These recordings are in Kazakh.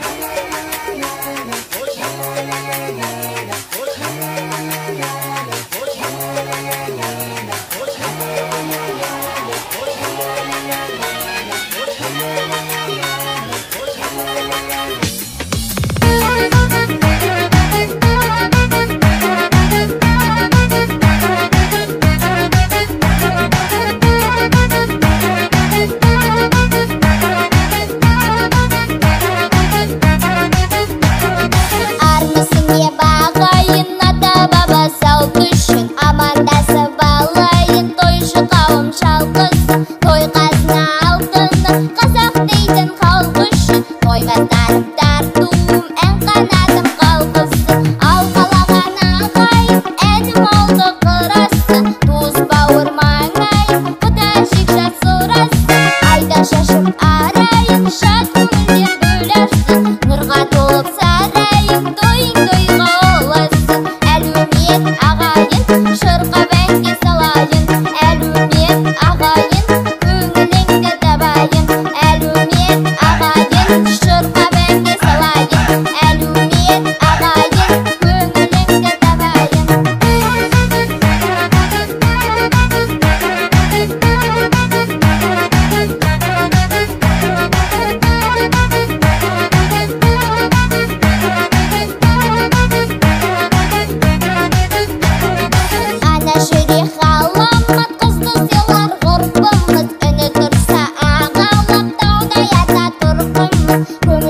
Hey. қазақ дейтін халқы тойға тән тартуым ән қанатым қалқысы ал қалаған ағайын әнім алды қырасы. Туыс бауыр маңайым құда жек жақсы ұрасы айда шашып арайын шат көңілдер гүл ашсын нұрға толып сарайым тойың тойға ұлассын әлеумет ағайын шырқап But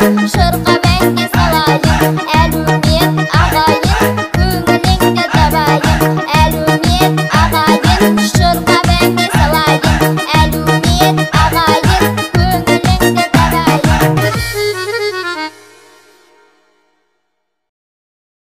شرقا